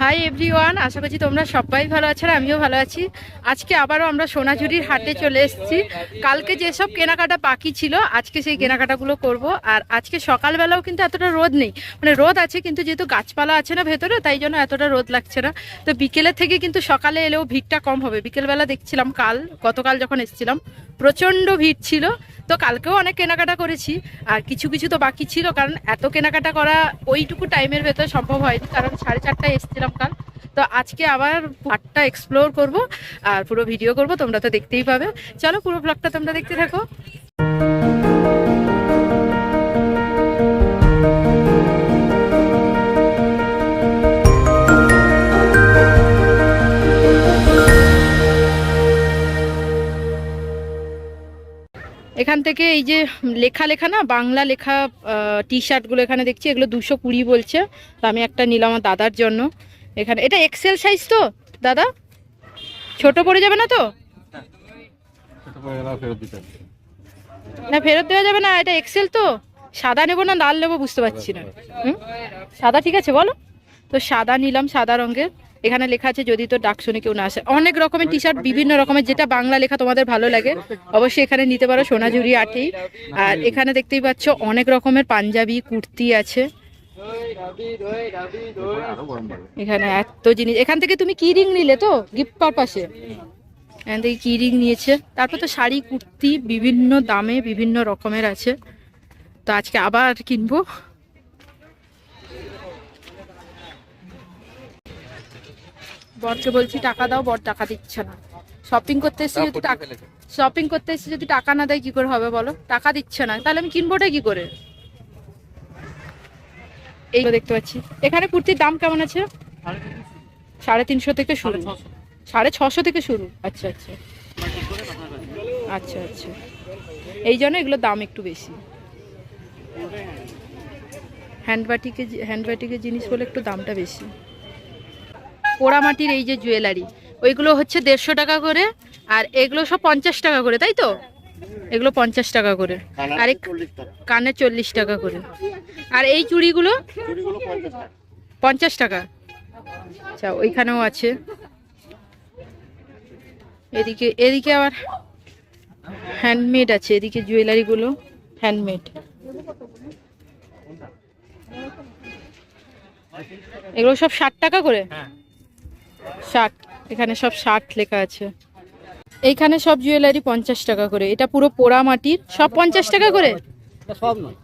Hi everyone আশা করছি তোমরা সবাই ভালো আছো আর আমিও ভালো আছি। আজকে আবারও আমরা সোনাঝুরির হাটে চলে এসেছি। কালকে যেসব কেনাকাটা বাকি ছিল, আজকে সেই কেনাকাটাগুলো করব। আর আজকে সকালবেলাও কিন্তু এতটা রোদ নেই। মানে রোদ আছে কিন্তু যেহেতু গাছপালা আছে না ভেতরে, তাই জন্য এতটা রোদ লাগছে না। তো বিকেলের থেকে কিন্তু সকালে এলেও ভিড়টা কম হবে। বিকেলবেলা দেখছিলাম কাল, গতকাল যখন এসেছিলাম প্রচণ্ড ভিড় ছিল। তো কালকেও অনেক কেনাকাটা করেছি। আর কিছু কিছু তো বাকি ছিল, কারণ এত কেনাকাটা করা ওইটুকু টাইমের ভেতর সম্ভব হয়নি, কারণ সাড়ে চারটায় এসেছিলাম কাল। তো আজকে আবার পাটটা এক্সপ্লোর করব, আর পুরো ভিডিও করব, তোমরা তো দেখতেই পাবে। চলো পুরো ব্লগটা তোমরা দেখতে থাকো। এখান থেকে এই যে লেখা লেখা না বাংলা লেখা টি শার্টগুলো এখানে দেখছি এগুলো দুশো কুড়ি বলছে। তো আমি একটা নিলাম আমার দাদার জন্য। এখানে এটা এক্সেল সাইজ তো দাদা? ছোট পড়ে যাবে না তো? না ফেরত দেওয়া যাবে না এটা এক্সেল তো। সাদা নেব না লাল নেব বুঝতে পারছি না। হুম? সাদা ঠিক আছে বলো। তো সাদা নিলাম সাদা রঙের। এখানে লেখা আছে, যদি তো ডাক শুনে কেউ না আসে। অনেক রকমের টি শার্ট বিভিন্ন রকমের, যেটা বাংলা লেখা তোমাদের ভালো লাগে, অবশ্যই এখানে নিতে পারো, সোনাঝুরি আটেই আর এখানে দেখতেই পাচ্ছ, অনেক রকমের পাঞ্জাবি, কুর্তি আছে। এখানে এত জিনিস। এখান থেকে তুমি কি রিং নিলে তো? গিফট পারপাসে এখান থেকে কি রিং নিয়েছে? তারপর তো শাড়ি, কুর্তি, বিভিন্ন দামে বিভিন্ন রকমের আছে। তো আজকে আবার কিনবো। বরকে বলছি টাকা দাও বর টাকা দিচ্ছে না। শপিং করতে এসে যদি টাকা শপিং করতে এসে যদি টাকা না দেয় কি করে হবে বলো? টাকা দিচ্ছে না। তাহলে আমি কিনবোটা কি করে? এইগুলো দেখতে পাচ্ছি। এখানে কুর্তির দাম কেমন আছে? সাড়ে তিনশো থেকে শুরু। সাড়ে ছশো। থেকে শুরু। আচ্ছা আচ্ছা। আচ্ছা আচ্ছা। এই জন্য এগুলোর দাম একটু বেশি। হ্যান্ডবাটিকে হ্যান্ডবাটিকের জিনিস বলে একটু দামটা বেশি। পোড়ামাটির এই যে জুয়েলারি ওইগুলো হচ্ছে দেড়শো টাকা করে আর এগুলো সব পঞ্চাশ টাকা করে তাই তো? এগুলো পঞ্চাশ টাকা করে। আর কানে চল্লিশ টাকা করে। আর এই চুড়িগুলো? পঞ্চাশ টাকা। আচ্ছা ওইখানেও আছে। এদিকে এদিকে আবার হ্যান্ডমেড আছে এদিকে জুয়েলারিগুলো হ্যান্ডমেড এগুলো সব ষাট টাকা করে? ষাট এখানে সব ষাট লেখা আছে। এইখানে সব জুয়েলারি পঞ্চাশ টাকা করে এটা পুরো পোড়া মাটির সব পঞ্চাশ টাকা করে? সব নয়।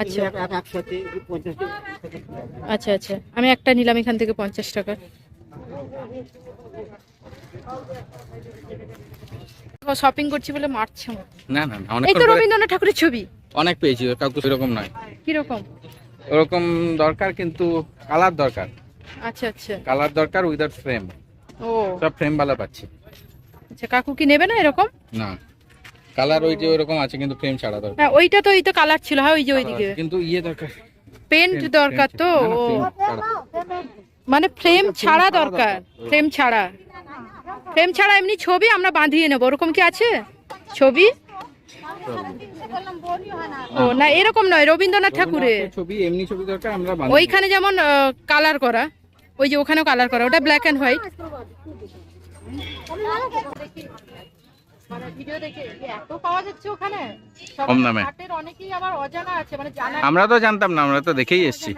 আচ্ছা। আচ্ছা আচ্ছা। আমি একটা নিলাম এখান থেকে পঞ্চাশ টাকা। শপিং করছি বলে মারছে না না না অনেক এই তো রবীন্দ্রনাথ ঠাকুরের ছবি। অনেক পেয়েছি কাউকে সেরকম নয়। কীরকম? ওরকম দরকার কিন্তু কালার দরকার। আচ্ছা আচ্ছা। কালার দরকার উইদাউট ফ্রেম ও। সব ফ্রেম বালা পাচ্ছি। আচ্ছা কাকু কি নেবে না এরকম? না। কালার ওই যে ওরকম আছে কিন্তু ফ্রেম ছাড়া দরকার। হ্যাঁ ওইটা তো ওই তো কালার ছিল হ্যাঁ ওই যে ওইদিকে। কিন্তু ইয়ে দরকার। পেন্ট দরকার তো। মানে ফ্রেম ছাড়া দরকার ফ্রেম ছাড়া। ফ্রেম ছাড়া এমনি ছবি আমরা বাঁধিয়ে নেব ওরকম কি আছে? ছবি? ও না এরকম নয় রবীন্দ্রনাথ ঠাকুরের। ছবি এমনি ছবি দরকার আমরা ওইখানে যেমন কালার করা। ওই যে ওখানেও কালার করা ওটা ব্ল্যাক অ্যান্ড হোয়াইট মানে ভিডিও দেখে এত পাওয়া যাচ্ছে ওখানে কম দামে। হাটের অনেকেই আবার অজানা আছে মানে জানা আমরা তো জানতাম না আমরা তো দেখেই এসেছি।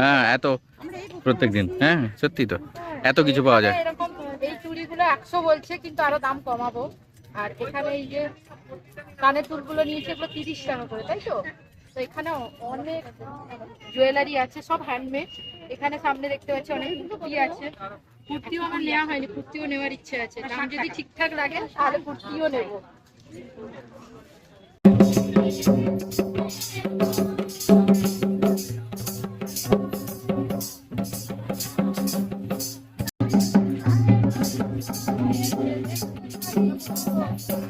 হ্যাঁ এত। প্রত্যেক দিন হ্যাঁ সত্যি তো। এত কিছু পাওয়া যায়। এই চুড়িগুলো একশো বলছে কিন্তু আরও দাম কমাবো। আর এখানে এই যে কানের দুলগুলো নিয়েছে এগুলো তিরিশ টাকা করে তাই তো? তো এখানে অনেক জুয়েলারি আছে, সব হ্যান্ডমেড এখানে সামনে দেখতে পাচ্ছি অনেক কুর্তি আছে। কুর্তিও আমার নেওয়া হয়নি, কুর্তিও নেওয়ার ইচ্ছে আছে। দাম যদি ঠিকঠাক লাগে, তাহলে কুর্তিও নেব। হ্যাঁ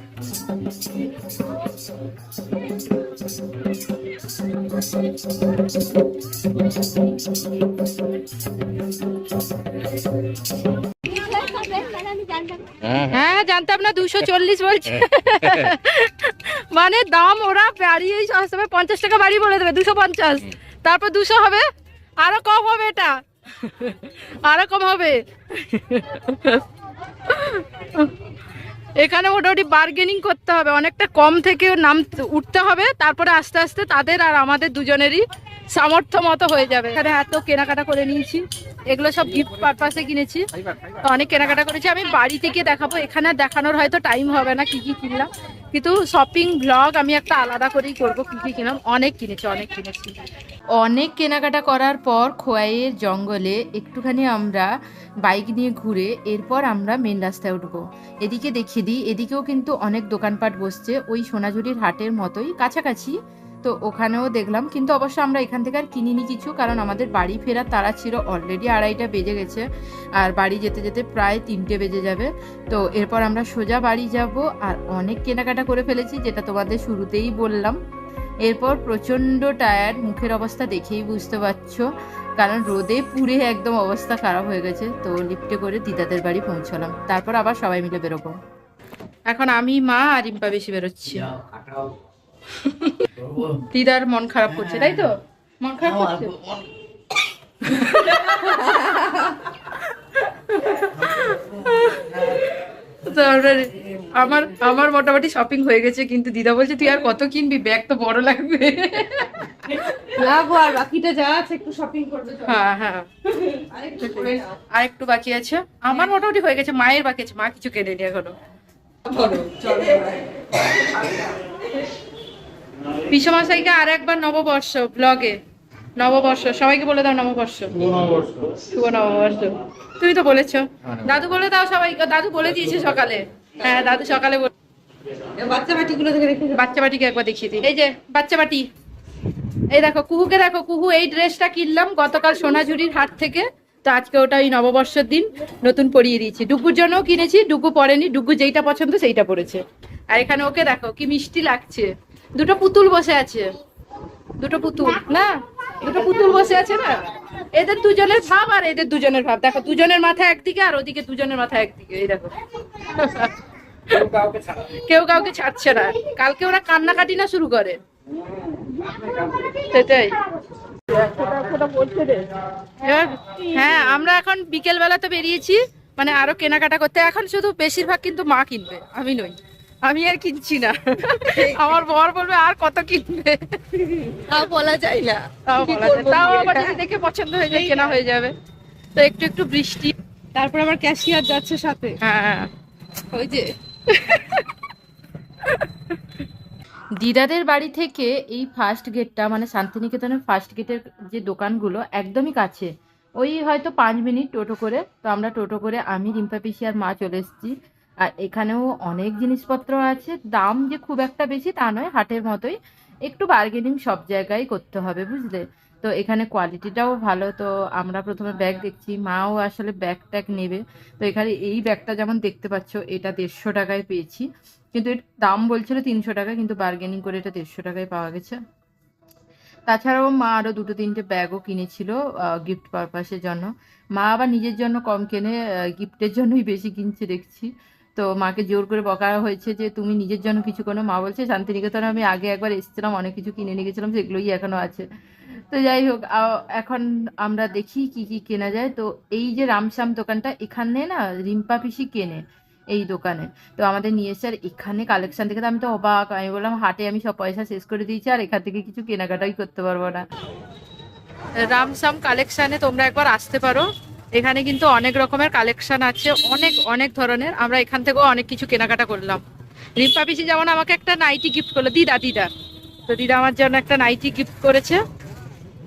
হ্যাঁ জানতাম না দুশো চল্লিশ বলছে। মানে দাম ওরা বাড়িয়ে সবসময় পঞ্চাশ টাকা বাড়ি বলে দেবে দুশো পঞ্চাশ। তারপর দুশো হবে আরও কম হবে এটা। আরও কম হবে। এখানে মোটামুটি বার্গেনিং করতে হবে। অনেকটা কম থেকে নাম উঠতে হবে, তারপরে আস্তে আস্তে তাদের আর আমাদের দুজনেরই সামর্থ্য মতো হয়ে যাবে। এখানে এত কেনাকাটা করে নিয়েছি, এগুলো সব গিফট পারপাসে কিনেছি। তো অনেক কেনাকাটা করেছি। আমি বাড়ি থেকে দেখাবো, এখানে দেখানোর হয়তো টাইম হবে না কি কি কিনলাম। কিন্তু শপিং ব্লগ আমি একটা আলাদা করেই করব, কি কি কিনলাম। অনেক কিনেছি অনেক কিনেছি। অনেক কেনাকাটা করার পর খোয়াইয়ের জঙ্গলে একটুখানি আমরা বাইক নিয়ে ঘুরে এরপর আমরা মেন রাস্তায় উঠবো। এদিকে দেখিয়ে দিই, এদিকেও কিন্তু অনেক দোকানপাট বসছে, ওই সোনাঝুরির হাটের মতোই কাছাকাছি। তো ওখানেও দেখলাম, কিন্তু অবশ্য আমরা এখান থেকে আর কিনিনি কিছু, কারণ আমাদের বাড়ি ফেরার তারা ছিল অলরেডি আড়াইটা বেজে গেছে, আর বাড়ি যেতে যেতে প্রায় তিনটে বেজে যাবে। তো এরপর আমরা সোজা বাড়ি যাব, আর অনেক কেনাকাটা করে ফেলেছি, যেটা তোমাদের শুরুতেই বললাম। এরপর প্রচণ্ড টায়ার্ড মুখের অবস্থা দেখেই বুঝতে পারছ। কারণ রোদে পুড়ে একদম অবস্থা খারাপ হয়ে গেছে তো লিফটে করে দিদাদের বাড়ি পৌঁছলাম। তারপর আবার সবাই মিলে বেরোবো। এখন আমি মা আর রিম্পা বেশি বেরোচ্ছি। দিদার মন খারাপ করছে তাই তো? মন খারাপ করছে? আমার আমার মোটামুটি শপিং হয়ে গেছে কিন্তু দিদা বলছে তুই আর কত কিনবি? ব্যাগ তো বড় লাগবে। লাগো আর বাকিটা যা আছে একটু শপিং করবে হ্যাঁ হ্যাঁ। আর একটু বাকি আছে। আমার মোটামুটি হয়ে গেছে মায়ের বাকি আছে মা কিছু কেনেনি এখনও। পিসমশাইকে আর একবার নববর্ষ ব্লগে নববর্ষ সবাইকে বলে দাও নববর্ষ। শুভ নববর্ষ। তুমি তো বলেছ। দাদু বলে দাও সবাই দাদু বলে দিয়েছে সকালে। হ্যাঁ দাদু সকালে বলে বাচ্চা বাটিগুলো রেখে বাচ্চা বাটিকে একবার দেখিয়ে দিই। এই যে বাচ্চা বাটি। এই দেখো কুহুকে দেখো কুহু এই ড্রেসটা কিনলাম গতকাল সোনাঝুরির হাট থেকে। তো আজকে ওটা ওই নববর্ষের দিন নতুন পরিয়ে দিয়েছি। ডুগুর জন্যও কিনেছি ডুগু পরেনি ডুগু যেইটা পছন্দ সেইটা পরেছে। আর এখানে ওকে দেখো কি মিষ্টি লাগছে। দুটো পুতুল বসে আছে। দুটো পুতুল না? দুটো পুতুল বসে আছে না? এদের দুজনের ভাব আর এদের দুজনের ভাব। দেখো দুজনের মাথা একদিকে আর ওদিকে দুজনের মাথা একদিকে এই দেখো। কেউ কাউকে ছাড়ছে না। কালকে ওরা কান্নাকাটি না শুরু করে? সেটাই। হ্যাঁ আমরা এখন বিকেল বেলা তো বেরিয়েছি মানে আরও কেনাকাটা করতে। এখন শুধু বেশিরভাগ কিন্তু মা কিনবে আমি নই। আমি আর কিনছি না। আমার বর বলবে আর কত কিনবে? তাও বলা যায় না। তাও বলা যায়। তাও আবার যদি দেখে পছন্দ হয়ে যায় কেনা হয়ে যাবে। তো একটু একটু বৃষ্টি। তারপর আবার ক্যাশিয়ার যাচ্ছে সাথে। হ্যাঁ। ওই যে। দিদাদের বাড়ি থেকে এই ফার্স্ট গেটটা মানে শান্তিনিকেতনের ফার্স্ট গেটের যে দোকানগুলো একদমই কাছে। ওই হয়তো পাঁচ মিনিট টোটো করে। তো আমরা টোটো করে, আমি, রিম্পা পিসি আর মা চলে এসেছি। আর এখানেও অনেক জিনিসপত্র আছে। দাম যে খুব একটা বেশি তা নয়, হাটের মতোই। একটু বার্গেনিং সব জায়গায় করতে হবে, বুঝলে? তো এখানে কোয়ালিটিটাও ভালো। তো আমরা প্রথমে ব্যাগ দেখছি। মাও আসলে ব্যাগ ট্যাগ নেবে। তো এখানে এই ব্যাগটা যেমন দেখতে পাচ্ছ, এটা দেড়শো টাকায় পেয়েছি। কিন্তু এর দাম বলছিল তিনশো টাকা, কিন্তু বার্গেনিং করে এটা দেড়শো টাকায় পাওয়া গেছে। তাছাড়াও মা আরও দুটো তিনটে ব্যাগও কিনেছিল গিফট পারপাসের জন্য। মা আবার নিজের জন্য কম কেনে গিফটের জন্যই বেশি কিনছে, দেখছি। তো মাকে জোর করে বকা হয়েছে যে, তুমি নিজের জন্য কিছু কোনো? মা বলছে, শান্তিনিকেতনে আমি আগে একবার এসেছিলাম, অনেক কিছু কিনে নিয়ে গেছিলাম, সেগুলোই এখনও আছে। তো যাই হোক এখন আমরা দেখি কি কি কেনা যায়। তো এই যে রামশ্যাম দোকানটা, এখানে না রিম্পা পিসি কেনে। এই দোকানে তো আমাদের নিয়ে এসে আর এখানে কালেকশন দেখে তো আমি তো অবাক। আমি বললাম, হাটে আমি সব পয়সা শেষ করে দিয়েছি, আর এখান থেকে কিছু কেনাকাটাই করতে পারব না। রামসাম কালেকশানে তোমরা একবার আসতে পারো। এখানে কিন্তু অনেক রকমের কালেকশন আছে, অনেক অনেক ধরনের। আমরা এখান থেকেও অনেক কিছু কেনাকাটা করলাম। রিম্পা পিসি যেমন আমাকে একটা নাইটি গিফট করল। দিদা দিদা। তো দিদা আমার জন্য একটা নাইটি গিফট করেছে।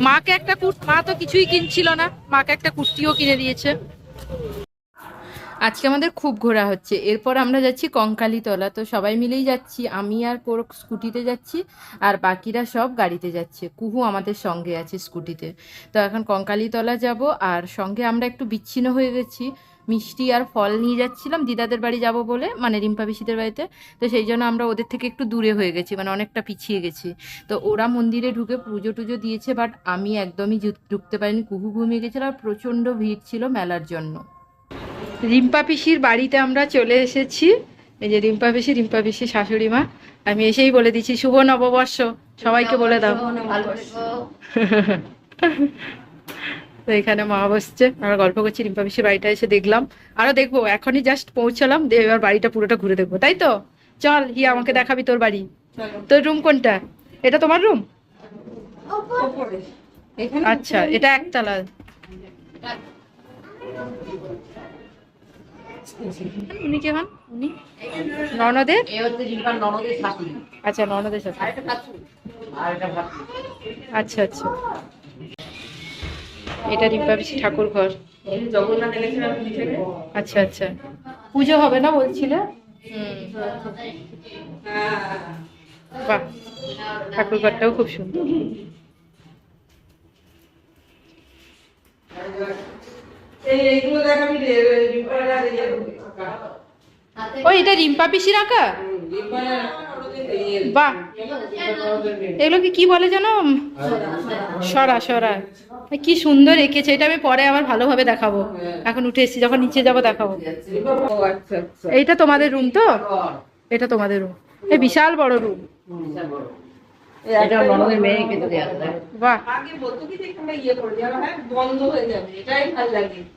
মাকে একটা কুট মা তো কিছুই কিনছিল না। মাকে একটা কুর্তিও কিনে দিয়েছে। আজকে আমাদের খুব ঘোরা হচ্ছে। এরপর আমরা যাচ্ছি কঙ্কালীতলা। তো সবাই মিলেই যাচ্ছি। আমি আর কোর স্কুটিতে যাচ্ছি আর বাকিরা সব গাড়িতে যাচ্ছে। কুহু আমাদের সঙ্গে আছে স্কুটিতে। তো এখন কঙ্কালীতলা যাব আর সঙ্গে আমরা একটু বিচ্ছিন্ন হয়ে গেছি। মিষ্টি আর ফল নিয়ে যাচ্ছিলাম। দিদাদের বাড়ি যাব বলে মানে রিম্পা পিসিদের বাড়িতে। তো সেই জন্য আমরা ওদের থেকে একটু দূরে হয়ে গেছি মানে অনেকটা পিছিয়ে গেছি। তো ওরা মন্দিরে ঢুকে পুজো টুজো দিয়েছে, বাট আমি একদমই ঢুকতে পারিনি। কুহু ঘুমিয়ে গেছিল আর প্রচণ্ড ভিড় ছিল মেলার জন্য। রিম্পা পিসির বাড়িতে আমরা চলে এসেছি। এই যে রিম্পা পিসি রিম্পা পিসি শাশুড়ি মা। আমি এসেই বলে দিচ্ছি শুভ নববর্ষ। সবাইকে বলে দাও। তো এখানে মা বসছে। আমরা গল্প করছি রিম্পা পিসির বাড়িটা এসে দেখলাম। আরও দেখব এখনই জাস্ট পৌঁছালাম দিয়ে এবার বাড়িটা পুরোটা ঘুরে দেখব তাই তো? চল হিয়া আমাকে দেখাবি তোর বাড়ি। তোর রুম কোনটা? এটা তোমার রুম আচ্ছা এটা একতলা। উনি কে হন? উনি? ননদের? আচ্ছা ননদের সাথে আচ্ছা আচ্ছা। এটা রিম্পা পিসি ঠাকুর ঘর। আচ্ছা আচ্ছা। পুজো হবে না বলছিলে? হুম। বাহ ঠাকুর ঘরটাও খুব সুন্দর। এই এইগুলো দেখাবি রে রিম্পার আর ইয়ে ও এটা রিম্পা পিসির আঁকা? বাহ। এগুলোকে কি বলে যেন? সরা সরা। কি সুন্দর এঁকেছে এটা আমি পরে আমার ভালোভাবে দেখাবো। এখন উঠে এসেছি যখন নিচে যাব দেখাবো। আচ্ছা আচ্ছা। এইটা তোমাদের রুম তো? এটা তোমাদের রুম এই বিশাল বড় রুম বাহ। বলতো কি ইয়ে হ্যাঁ? বন্ধ হয়ে যাবে এটাই ভালো লাগে। আবার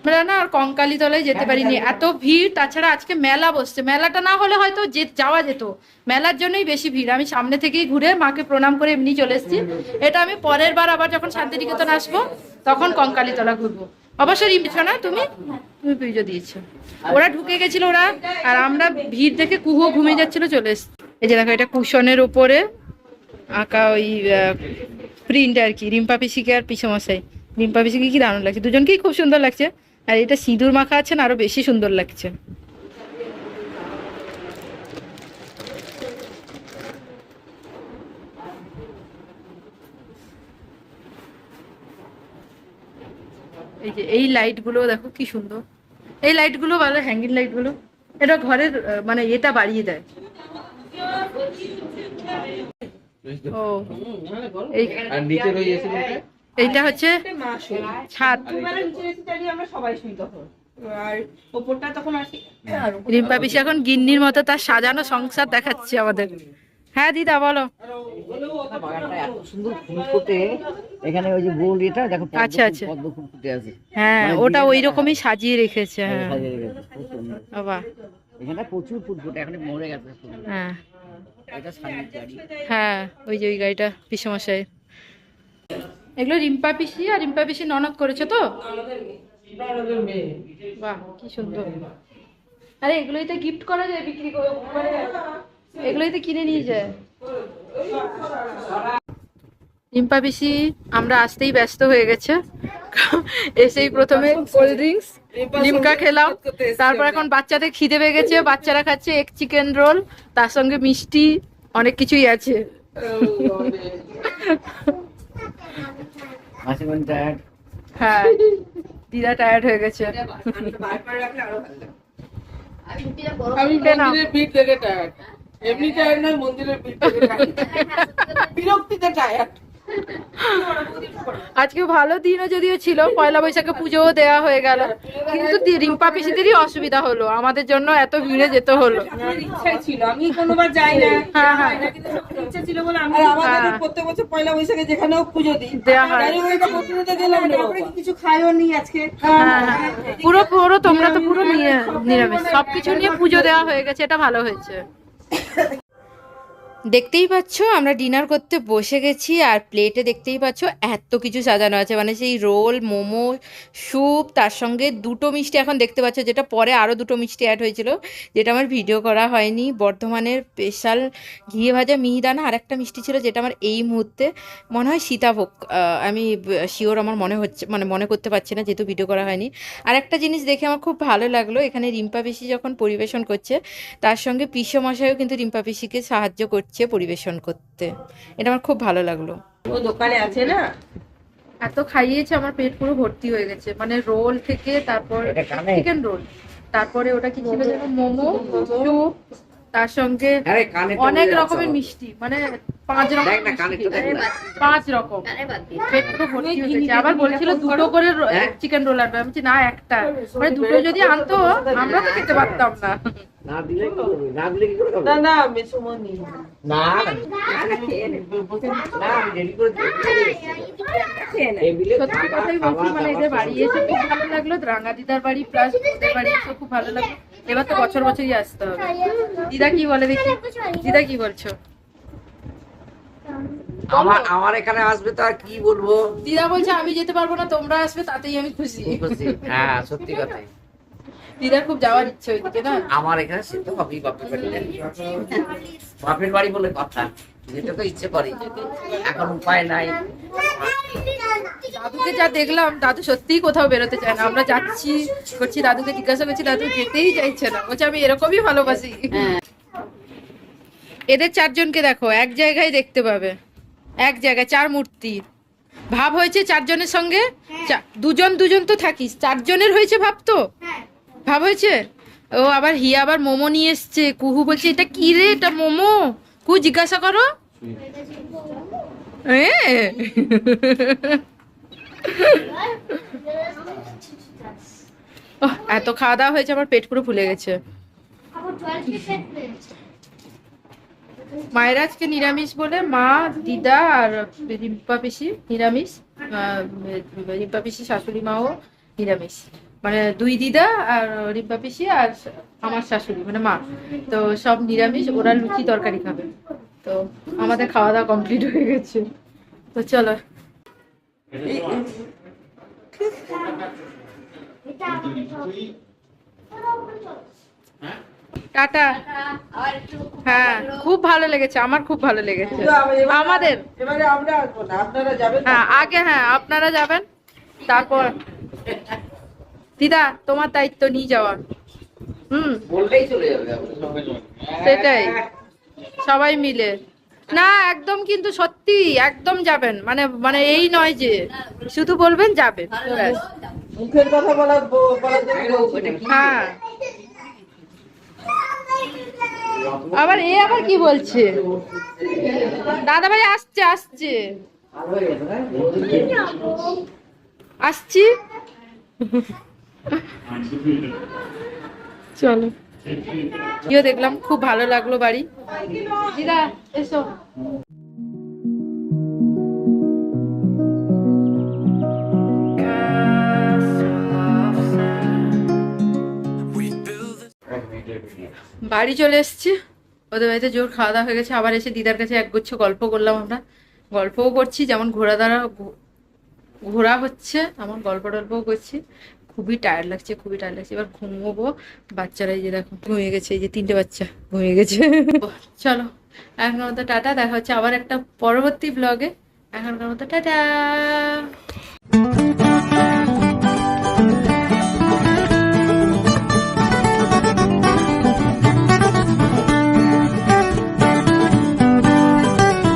আমরা না আর কঙ্কালী তলায় যেতে পারিনি। এত ভিড় তাছাড়া আজকে মেলা বসছে। মেলাটা না হলে হয়তো যে যাওয়া যেত। মেলার জন্যই বেশি ভিড়। আমি সামনে থেকেই ঘুরে মাকে প্রণাম করে এমনি চলে এসেছি। এটা আমি পরের বার আবার যখন শান্তিনিকেতন আসব তখন কঙ্কালী তলা ঘুরবো। অবশ্যই রিমছো না তুমি? তুমি পুজো দিয়েছ। ওরা ঢুকে গেছিল ওরা আর আমরা ভিড় দেখে কুহো ঘুমিয়ে যাচ্ছিল চলে এসছি। এই যে দেখো এটা কুশনের উপরে আঁকা ওই প্রিন্ট আর কি, রিম্পা পিসিকে আর পিসমশাই। রিম্পা পিসিকে কি দারুণ লাগছে, দুজনকেই খুব সুন্দর লাগছে। আর এটা সিঁদুর মাখা আছে না, আরও বেশি সুন্দর লাগছে। এই যে, এই লাইটগুলো দেখো কি সুন্দর। এই লাইটগুলো ভালো হ্যাঙ্গিং লাইটগুলো এটা ঘরের মানে এটা বাড়িয়ে দেয়। ও। আর নিচে ওই এসে এইটা হচ্ছে ছাদ। রিম্পা পিসি এখন গিন্নির মতো তার সাজানো সংসার দেখাচ্ছে আমাদের। হ্যাঁ দিদা বলো। বাগানটা এত সুন্দর ফুল ফুটে এখানে ওই যে গোল এটা দেখো আচ্ছা, আচ্ছা। পদ্ম ফুল ফুটে আছে। হ্যাঁ ওটা ওই রকমই সাজিয়ে রেখেছে হ্যাঁ সাজিয়ে রেখেছে। বাবা এখানে প্রচুর ফুল ফুটে এখন মরে গেছে। হ্যাঁ। হ্যাঁ ওই যে ওই গাড়িটা পিসমশাই। এগুলো রিম্পা পিসি আর রিম্পা পিসি ননদ করেছ তো? বাহ কি সুন্দর। আরে এগুলোই তো গিফট করা যায় বিক্রি করে। মানে এগুলোই তো কিনে নিয়ে যায়। রিম্পা পিসি আমরা আসতেই ব্যস্ত হয়ে গেছে। এসেই প্রথমে কোল্ড ড্রিঙ্কস লিমকা খেলাম তারপর এখন বাচ্চাদের খিদে পেয়ে গেছে বাচ্চারা খাচ্ছে এক চিকেন রোল তার সঙ্গে মিষ্টি অনেক কিছুই আছে। মানে হ্যাঁ দিদা টায়ার্ড হয়ে গেছে। বারবার রাখলে আরও ভালো লাগে আমি মন্দিরের ভিড় থেকে টায়ার্ড এমনি টায়ার্ড নয় মন্দিরের ভিড় থেকে tired। বিরক্তিতে টায়ার্ড আজকে ভালো দিনও যদিও ছিল পয়লা বৈশাখে পুজোও দেওয়া হয়ে গেল কিন্তু রিম্পা পিসিদেরই অসুবিধা হলো আমাদের জন্য এত ভিড়ে যেতে হলো ছিল আমি কোনোবার যাই না হ্যাঁ, হ্যাঁ। হয় না, কিন্তু সত্যি ইচ্ছা ছিল বলে আমি আমাদের। প্রত্যেক বছর পয়লা বৈশাখে যেখানেও পুজো দিই দেয়া গাড়ি ওইটা প্রতিনিধি গেলাম রে তারপরে বাবা। কিছু খাইও নি আজকে হ্যাঁ, হ্যাঁ। পুরো পুরো তোমরা তো পুরো নিয়ে নিরামিষ সবকিছু নিয়ে পুজো দেওয়া হয়ে গেছে এটা ভালো হয়েছে দেখতেই পাচ্ছ, আমরা ডিনার করতে বসে গেছি আর প্লেটে দেখতেই পাচ্ছ এত কিছু সাজানো আছে। মানে সেই রোল মোমো স্যুপ তার সঙ্গে দুটো মিষ্টি এখন দেখতে পাচ্ছ, যেটা পরে আরও দুটো মিষ্টি অ্যাড হয়েছিল, যেটা আমার ভিডিও করা হয়নি। বর্ধমানের স্পেশাল ঘিয়ে ভাজা মিহিদানা আর একটা মিষ্টি ছিল, যেটা আমার এই মুহূর্তে মনে হয় সীতাভোগ আমি শিওর আমার মনে হচ্ছে মানে মনে করতে পারছি না যেহেতু ভিডিও করা হয়নি। আর একটা জিনিস দেখে আমার খুব ভালো লাগল, এখানে রিম্পা পিসি যখন পরিবেশন করছে, তার সঙ্গে পিসো মশাইও কিন্তু রিম্পা পিসিকে সাহায্য করছে। পরিবেশন করতে। এটা আমার খুব ভালো লাগল। ও দোকানে আছে না? এত খাইয়েছে আমার পেট পুরো ভর্তি হয়ে গেছে। মানে রোল থেকে তারপর চিকেন রোল তারপরে ওটা কি ছিল যেন? মোমো স্যুপ তার সঙ্গে অনেক রকমের মিষ্টি মানে পাঁচ রকম পাঁচ রকম। আবার বলছিল দুটো করে হ্যাঁ? চিকেন রোল আনবে। আমি না একটা। মানে দুটো যদি আনতো আমরা তো খেতে পারতাম না। সত্যি কথাই বলছি মানে এদের বাড়ি এসে খুব ভালো লাগল। রাঙা দিদার বাড়ি প্লাস বাড়ি এসে খুব ভালো লাগল। এবার তো বছর বছরই আসতে হবে। দিদা কি বলে দেখি? দিদা কি বলছো? আমার আমার এখানে আসবে তো আর কি বলব? দিদা বলছে আমি যেতে পারব না তোমরা আসবে তাতেই আমি খুশি। খুশি। হ্যাঁ সত্যি কথা দিদার খুব যাওয়ার ইচ্ছে ওইদিকে না? আমার এখানে সে তো হবেই বাপের বাড়ি। বাপের বাড়ি বলে কথা। যেটা তো ইচ্ছে করে। এখন উপায় নাই। দাদুকে যা দেখলাম দাদু সত্যিই কোথাও বেরোতে চায় না। আমরা যাচ্ছি করছি দাদুকে জিজ্ঞাসা করছি দাদু যেতেই চাইছে না। বলছে আমি এরকমই ভালোবাসি। এদের চারজনকে দেখো এক জায়গায় দেখতে পাবে। এক জায়গায় চার মূর্তি। ভাব হয়েছে চারজনের সঙ্গে? চা- দুজন দুজন তো থাকিস। চারজনের হয়েছে ভাব তো? ভাব হয়েছে? ও আবার হিয়া আবার মোমো নিয়ে এসছে। কুহু বলছে, এটা কি রে? এটা মোমো? কু জিজ্ঞাসা করো। এত খাওয়া দাওয়া হয়েছে, আমার পেট পুরো ফুলে গেছে। মায়ের আজকে নিরামিষ বলে মা, দিদা আর রিম্পা পিসি নিরামিষ রিম্পা পিসি, শাশুড়ি মাও নিরামিষ। মানে দুই দিদা আর রিম্পা পিসি আর আমার শাশুড়ি মানে মা। তো সব নিরামিষ ওরা লুচি তরকারি খাবে। তো আমাদের খাওয়া দাওয়া কমপ্লিট হয়ে গেছে। তো চলো। টাটা। হ্যাঁ খুব ভালো লেগেছে আমার খুব ভালো লেগেছে। আমাদের। হ্যাঁ আগে হ্যাঁ আপনারা যাবেন তারপর। দিদা তোমার দায়িত্ব নিয়ে যাওয়া। হুম। সেটাই। সবাই মিলে। না একদম কিন্তু সত্যি একদম যাবেন। মানে মানে এই নয় যে শুধু বলবেন যাবেন। মুখের কথা বলার। হ্যাঁ। আবার এ আবার কি বলছে? দাদা ভাই আসছে। আসছে? আসছি? চলো। দেখলাম খুব ভালো লাগল বাড়ি। দিদা, এসো। বাড়ি চলে এসেছি। ওদের বাড়িতে জোর খাওয়া দাওয়া হয়ে গেছে। আবার এসে দিদার কাছে একগুচ্ছ গল্প করলাম আমরা। গল্পও করছি, যেমন ঘোরা দ্বারা ঘোরা হচ্ছে আমার গল্প টল্পও করছি। খুবই টায়ার্ড লাগছে খুবই টায়ার লাগছে। এবার ঘুমোবো। বাচ্চারা এই যে দেখো ঘুমিয়ে গেছে এই যে তিনটে বাচ্চা ঘুমিয়ে গেছে। চলো এখনকার মতো টাটা। দেখা হচ্ছে আবার একটা পরবর্তী ব্লগে এখনকার মতো টাটা।